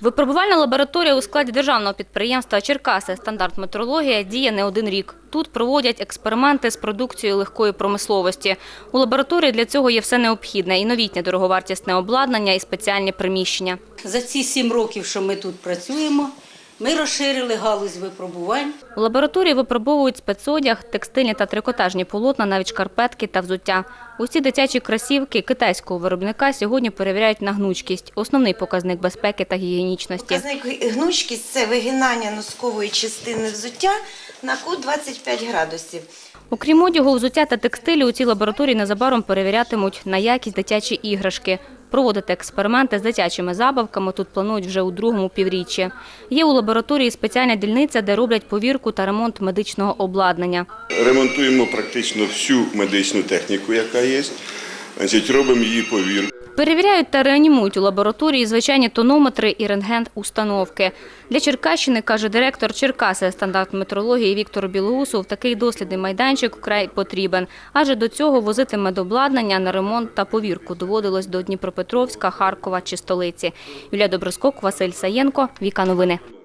Випробувальна лабораторія у складі державного підприємства Черкаси «Стандарт метрологія» діє не один рік. Тут проводять експерименти з продукцією легкої промисловості. У лабораторії для цього є все необхідне – і новітнє дороговартісне обладнання, і спеціальні приміщення. За ці сім років, що ми тут працюємо, ми розширили галузь випробувань. У лабораторії випробовують спецодяг, текстильні та трикотажні полотна, навіть шкарпетки та взуття. Усі дитячі кросівки китайського виробника сьогодні перевіряють на гнучкість – основний показник безпеки та гігієнічності. Показник гнучкість це вигинання носкової частини взуття на кут 25 градусів. Окрім одягу, взуття та текстилю, у цій лабораторії незабаром перевірятимуть на якість дитячі іграшки. Проводити експерименти з дитячими забавками тут планують вже у другому півріччі. Є у лабораторії спеціальна дільниця, де роблять повірку та ремонт медичного обладнання. Ремонтуємо практично всю медичну техніку, яка є. Значить, робимо її повірку. Перевіряють та реанімують у лабораторії звичайні тонометри і рентген-установки. Для Черкащини, каже директор Черкаси стандарт метрології Віктор Білоусов, такий дослідний майданчик вкрай потрібен. Адже до цього возити медобладнання на ремонт та повірку доводилось до Дніпропетровська, Харкова чи столиці. Юлія Доброскок, Василь Саєнко, Віка Новини.